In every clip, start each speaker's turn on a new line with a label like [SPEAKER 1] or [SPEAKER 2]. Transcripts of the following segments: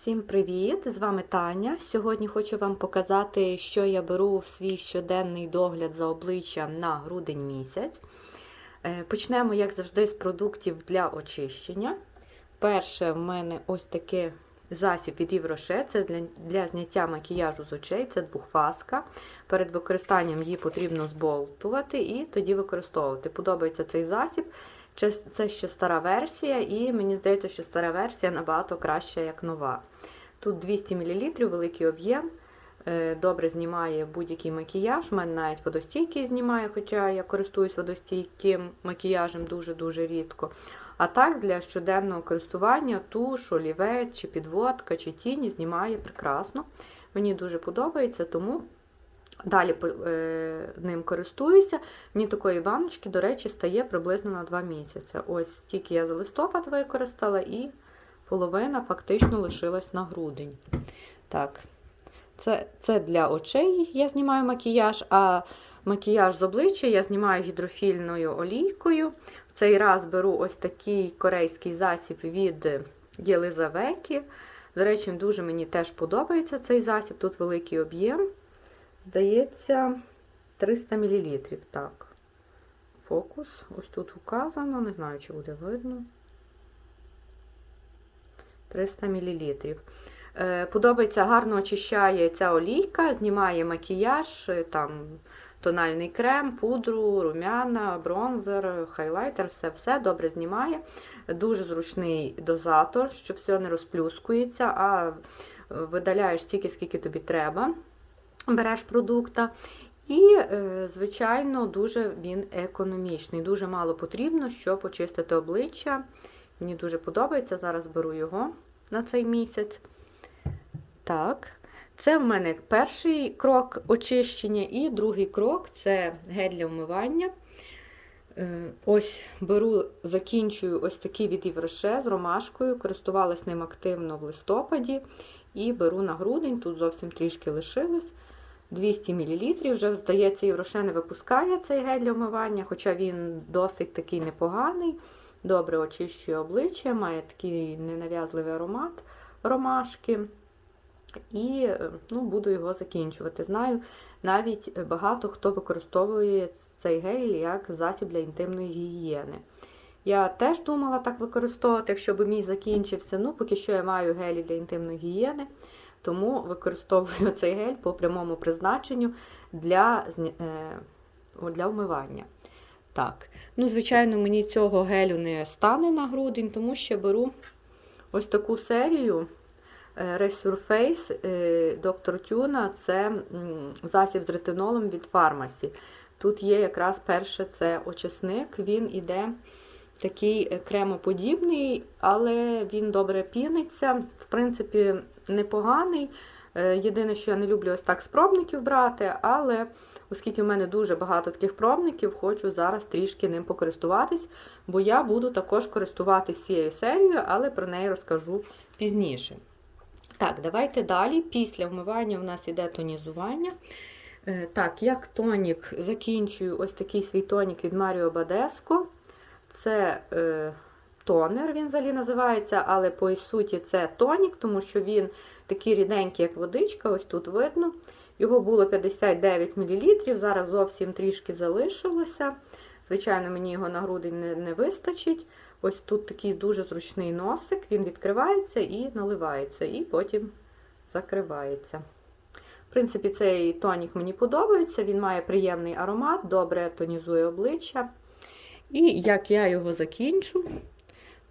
[SPEAKER 1] Всім привіт! З вами Таня. Сьогодні хочу вам показати, що я беру в свій щоденний догляд за обличчям на грудень місяць. Е, Почнемо, як завжди, з продуктів для очищення. Перше, в мене ось такий засіб від Євроше. Це для, для зняття макіяжу з очей, це двохфаска. Перед використанням її потрібно зболтувати і тоді використовувати. Подобається цей засіб. Це ще стара версія, і мені здається, що стара версія набагато краща, як нова. Тут 200 мл, великий об'єм, е, добре знімає будь-який макіяж. У мене навіть водостійкий знімає, хоча я користуюсь водостійким макіяжем дуже-дуже рідко. А так, для щоденного користування туш, олівець, чи підводка, чи тіні знімає прекрасно. Мені дуже подобається, тому. Далі е, ним користуюся. Мені такої баночки, до речі, стає приблизно на 2 місяці. Ось тільки я за листопад використала, і половина фактично лишилась на грудень. Так, це, це для очей я знімаю макіяж, а макіяж з обличчя я знімаю гідрофільною олійкою. В цей раз беру ось такий корейський засіб від Єлизаветі. До речі, дуже мені теж подобається цей засіб, тут великий об'єм. Здається, 300 мл. Так. Фокус. Ось тут вказано, не знаю, чи буде видно. 300 мл. Подобається, гарно очищає ця олійка, знімає макіяж, там тональний крем, пудру, рум'яна, бронзер, хайлайтер, все-все добре знімає. Дуже зручний дозатор, що все не розплюскується, а видаляєш стільки, скільки тобі треба береш продукта. І, звичайно, дуже він економічний. Дуже мало потрібно, щоб очистити обличчя. Мені дуже подобається. Зараз беру його на цей місяць. Так, це в мене перший крок очищення, і другий крок це гель для вмивання. Ось беру, закінчую ось такий від Євроше з ромашкою, користувалась ним активно в листопаді. І беру на грудень, тут зовсім трішки лишилось. 200 мл. Вже, здається, Євроше не випускає цей гель для вмивання, хоча він досить такий непоганий, добре очищує обличчя, має такий ненав'язливий аромат ромашки. І ну, буду його закінчувати. Знаю, навіть багато хто використовує цей гель як засіб для інтимної гігієни. Я теж думала так використовувати, якщо б мій закінчився. Ну, поки що я маю гелі для інтимної гігієни. Тому використовую цей гель по прямому призначенню для для вмивання. Так, ну, звичайно, мені цього гелю не стане на грудень, тому що беру ось таку серію Resurface Dr. Tuna це засіб з ретинолом від фармасі. Тут є якраз перше це очисник, він іде такий кремоподібний, але він добре піниться. В принципі, непоганий. Єдине, що я не люблю ось так з пробників брати, але оскільки в мене дуже багато таких пробників, хочу зараз трішки ним покористуватись, бо я буду також користуватися цією серією, але про неї розкажу пізніше. Так, давайте далі. Після вмивання у нас іде тонізування. Так, як тонік, закінчую ось такий свій тонік від Маріо Бадеско. Це е, тонер, він взагалі називається, але по суті це тонік, тому що він такий ріденький, як водичка, ось тут видно. Його було 59 мл, зараз зовсім трішки залишилося. Звичайно, мені його на грудень не, не вистачить. Ось тут такий дуже зручний носик, він відкривається і наливається, і потім закривається. В принципі, цей тонік мені подобається, він має приємний аромат, добре тонізує обличчя. І як я його закінчу,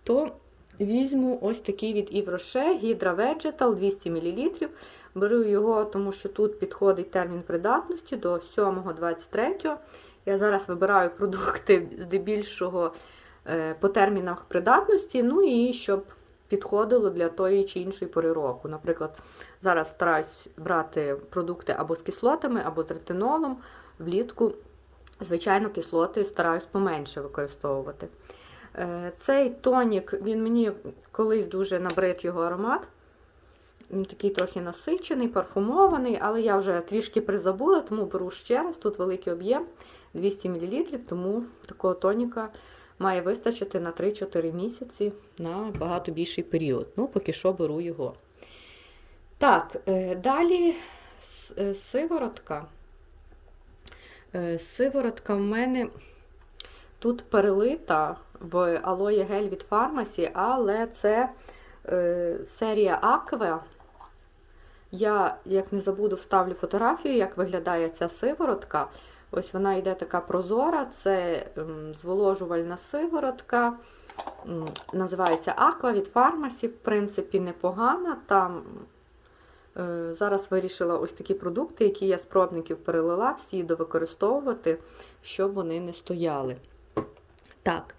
[SPEAKER 1] то візьму ось такий від Івроше Hydra Vegetal 200 мл. Беру його, тому що тут підходить термін придатності до 7-23. Я зараз вибираю продукти здебільшого по термінах придатності, ну і щоб підходило для тої чи іншої пори року. Наприклад, зараз стараюсь брати продукти або з кислотами, або з ретинолом влітку. Звичайно, кислоти стараюсь поменше використовувати. Цей тонік, він мені колись дуже набрид його аромат. Він такий трохи насичений, парфумований, але я вже трішки призабула, тому беру ще раз. Тут великий об'єм 200 мл, тому такого тоніка має вистачити на 3-4 місяці на багато більший період. Ну, поки що беру його. Так, е, далі е, сиворотка. Е, Сиворотка в мене тут перелита в алоє гель від фармасі, але це е, серія Акве. Я, як не забуду, вставлю фотографію, як виглядає ця сиворотка. Ось вона йде така прозора, це м, зволожувальна сиворотка. Називається Аква від фармасі, в принципі, непогана. Там е, зараз вирішила ось такі продукти, які я з пробників перелила, всі довикористовувати, щоб вони не стояли. Так,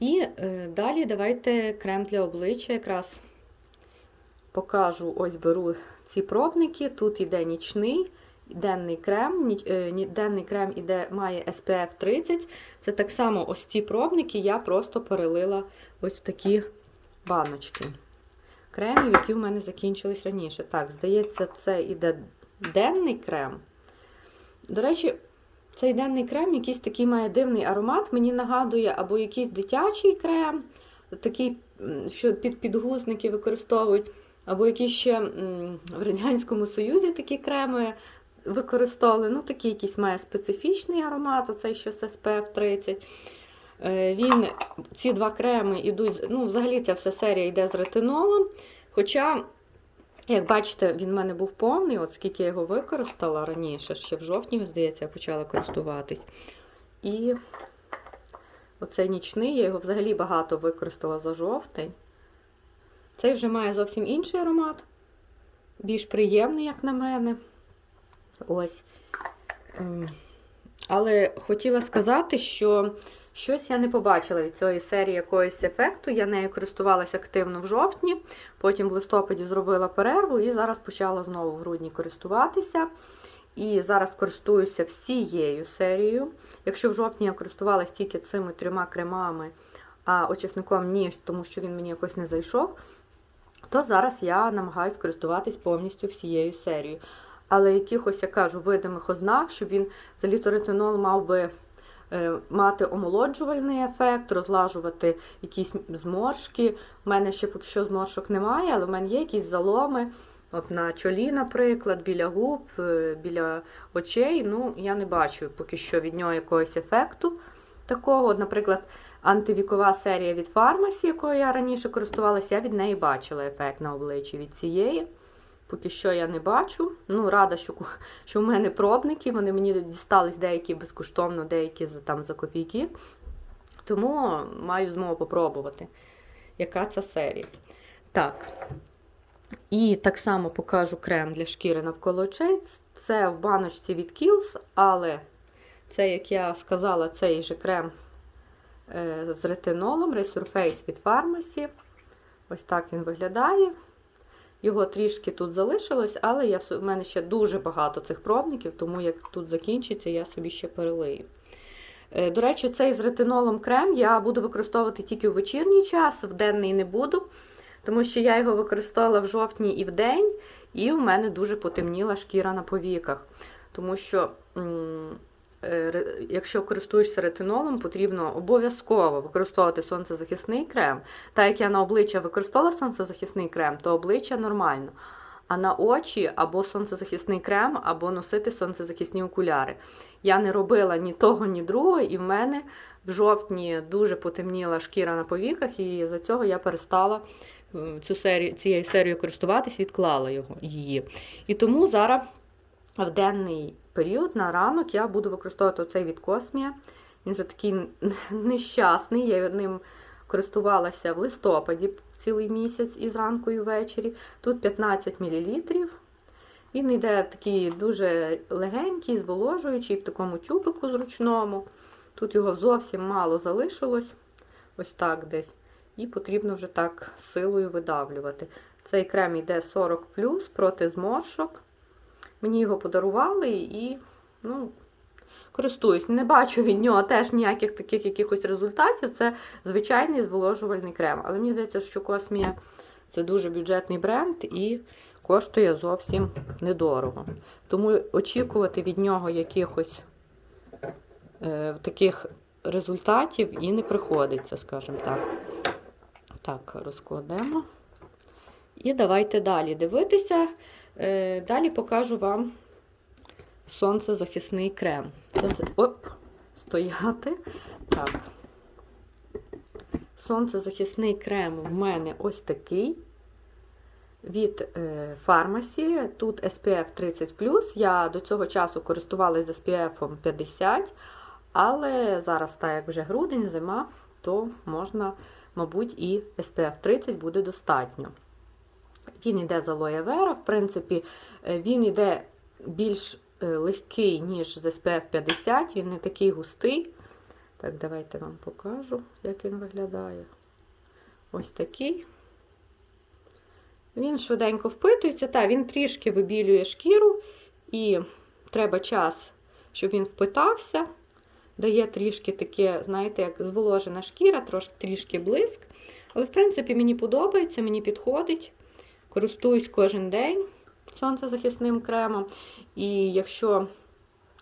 [SPEAKER 1] і е, далі давайте крем для обличчя якраз покажу, ось беру ці пробники. Тут іде нічний, денний крем. Е, Денний крем іде, має SPF 30. Це так само ось ці пробники я просто перелила ось в такі баночки. Кремів, які в мене закінчились раніше. Так, здається, це іде денний крем. До речі, цей денний крем якийсь такий має дивний аромат. Мені нагадує або якийсь дитячий крем, такий, що під підгузники використовують, або якісь ще в Радянському Союзі такі креми використовували. Ну, такий якийсь має специфічний аромат, оцей що SPF 30. Е, Він, ці два креми йдуть, ну, взагалі ця вся серія йде з ретинолом. Хоча, як бачите, він в мене був повний, от скільки я його використала раніше, ще в жовтні, здається, я почала користуватись. І оцей нічний, я його взагалі багато використала за жовтень. Цей вже має зовсім інший аромат, більш приємний, як на мене. Ось. Ем, Але хотіла сказати, що щось я не побачила від цієї серії якогось ефекту. Я нею користувалася активно в жовтні, потім в листопаді зробила перерву і зараз почала знову в грудні користуватися. І зараз користуюся всією серією. Якщо в жовтні я користувалася тільки цими трьома кремами, а очисником ні, тому що він мені якось не зайшов, то зараз я намагаюся користуватись повністю всією серією. Але якихось, я кажу, видимих ознак, щоб він взагалі то ретинол мав би мати омолоджувальний ефект, розлажувати якісь зморшки. У мене ще поки що зморшок немає, але в мене є якісь заломи. От на чолі, наприклад, біля губ, е, біля очей. Ну, я не бачу поки що від нього якогось ефекту такого. От, наприклад, антивікова серія від фармасі, якою я раніше користувалася, я від неї бачила ефект на обличчі від цієї. Поки що я не бачу. Ну, рада, що, що в мене пробники, вони мені дістались деякі безкоштовно, деякі там, за копійки. Тому маю змогу попробувати, яка це серія. Так. І так само покажу крем для шкіри навколо очей. Це в баночці від Kiehl's, але це, як я сказала, цей же крем е, з ретинолом Resurface від фармасі. Ось так він виглядає. Його трішки тут залишилось, але я, в мене ще дуже багато цих пробників, тому як тут закінчиться, я собі ще перелию. Е, До речі, цей з ретинолом крем я буду використовувати тільки в вечірній час, в денний не буду, тому що я його використовувала в жовтні і в день, і в мене дуже потемніла шкіра на повіках. Тому що, якщо користуєшся ретинолом, потрібно обов'язково використовувати сонцезахисний крем. Так як я на обличчя використовувала сонцезахисний крем, то обличчя нормально. А на очі або сонцезахисний крем, або носити сонцезахисні окуляри. Я не робила ні того, ні другого, і в мене в жовтні дуже потемніла шкіра на повіках, і за цього я перестала е, цю серію, цією серією користуватись, відклала його, її. І тому зараз в денний період на ранок я буду використовувати оцей від Космія. Він вже такий нещасний. Я ним користувалася в листопаді цілий місяць і зранку, і ввечері. Тут 15 мл. Він йде такий дуже легенький, зволожуючий, в такому тюбику зручному. Тут його зовсім мало залишилось, ось так десь. І потрібно вже так силою видавлювати. Цей крем йде 40 проти зморшок. Мені його подарували і ну, користуюсь. Не бачу від нього теж ніяких таких якихось результатів. Це звичайний зволожувальний крем. Але мені здається, що Космія це дуже бюджетний бренд і коштує зовсім недорого. Тому очікувати від нього якихось е, таких результатів і не приходиться, скажімо так. Так, розкладемо. І давайте далі дивитися. Е, Далі покажу вам сонцезахисний крем. Сонце... Оп, стояти. Так. Сонцезахисний крем в мене ось такий. Від е, фармасі. Тут SPF 30. Я до цього часу користувалася SPF 50, але зараз, так як вже грудень, зима, то можна, мабуть, і SPF 30 буде достатньо. Він йде з алоє вера, в принципі, е, він йде більш е, легкий, ніж з SPF 50, він не такий густий. Так, давайте вам покажу, як він виглядає. Ось такий. Він швиденько впитується, та він трішки вибілює шкіру, і треба час, щоб він впитався. Дає трішки таке, знаєте, як зволожена шкіра, трошки трішки блиск. Але, в принципі, мені подобається, мені підходить. Користуюсь кожен день сонцезахисним кремом. І якщо,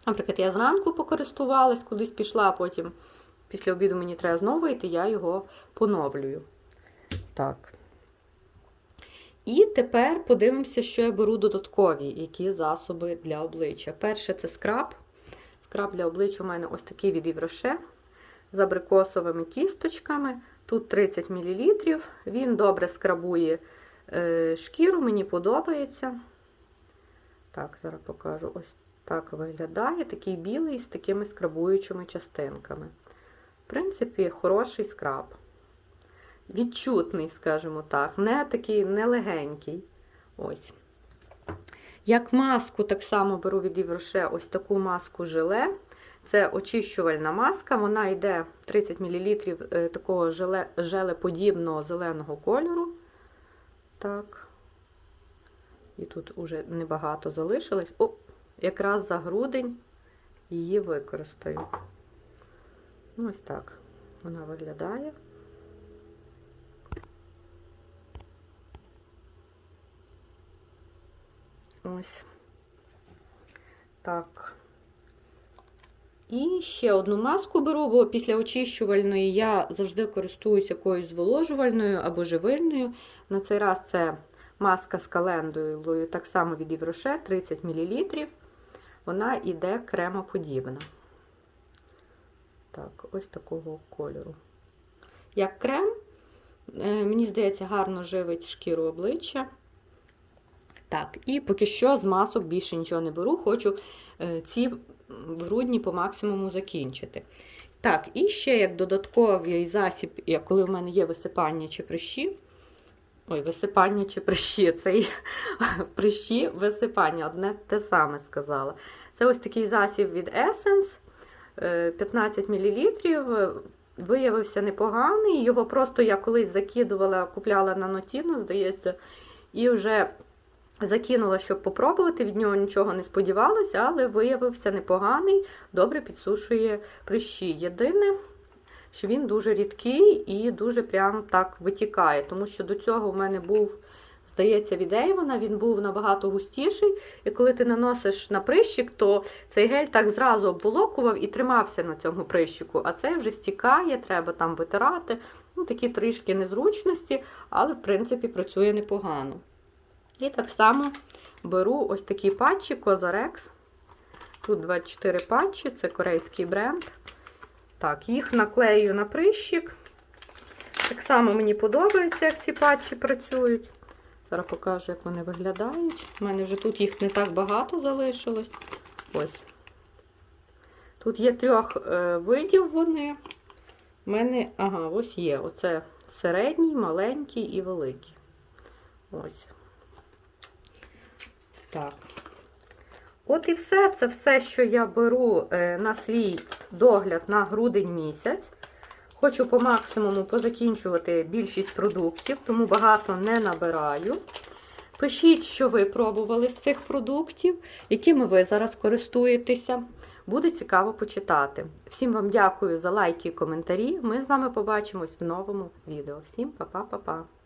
[SPEAKER 1] наприклад, я зранку покористувалась, кудись пішла, потім після обіду мені треба знову йти, я його поновлюю. Так. І тепер подивимося, що я беру додаткові, які засоби для обличчя. Перше це скраб. Скраб для обличчя у мене ось такий від Івроше з абрикосовими кісточками. Тут 30 мл. Він добре скрабує шкіру, мені подобається. Так, зараз покажу. Ось так виглядає. Такий білий з такими скрабуючими частинками. В принципі, хороший скраб. Відчутний, скажімо так, не такий нелегенький. Ось. Як маску, так само беру від Євроше ось таку маску желе. Це очищувальна маска, вона йде 30 мл такого желе, желеподібного зеленого кольору. Так. І тут уже небагато залишилось. О, якраз за грудень її використаю. Ну, ось так вона виглядає. Ось. Так. І ще одну маску беру, бо після очищувальної я завжди користуюся якоюсь зволожувальною або живильною. На цей раз це маска з календулою, так само від Євроше, 30 мл. Вона йде кремоподібна. Так, ось такого кольору. Як крем, е, мені здається, гарно живить шкіру обличчя. Так, і поки що з масок більше нічого не беру, хочу ці в грудні по максимуму закінчити. Так, і ще як додатковий засіб, коли в мене є висипання чи прищі. Ой, висипання чи прищі, це і прищі, висипання, одне те саме сказала. Це ось такий засіб від Essence, е, 15 мл. Виявився непоганий. Його просто я колись закидувала, купляла на нотіну, здається, і вже закинула, щоб попробувати. Від нього нічого не сподівалося, але виявився непоганий, добре підсушує прищі. Єдине, що він дуже рідкий і дуже прям так витікає, тому що до цього в мене був. Здається, від Ейвона він був набагато густіший, і коли ти наносиш на прищик, то цей гель так зразу обволокував і тримався на цьому прищику, а цей вже стікає, треба там витирати. Ну, Такі трішки незручності, але, в принципі, працює непогано. І так само беру ось такі патчі Козарекс. Тут 24 патчі, це корейський бренд. Так, їх наклею на прищик. Так само мені подобається, як ці патчі працюють. Зараз покажу, як вони виглядають. У мене вже тут їх не так багато залишилось. Ось. Тут є трьох е, видів вони. У мене, ага, ось є. Оце середній, маленький і великий. Ось. Так. От і все. Це все, що я беру е, на свій догляд на грудень місяць. Хочу по максимуму позакінчувати більшість продуктів, тому багато не набираю. Пишіть, що ви пробували з цих продуктів, якими ви зараз користуєтеся. Буде цікаво почитати. Всім вам дякую за лайки і коментарі. Ми з вами побачимось в новому відео. Всім па-па-па-па!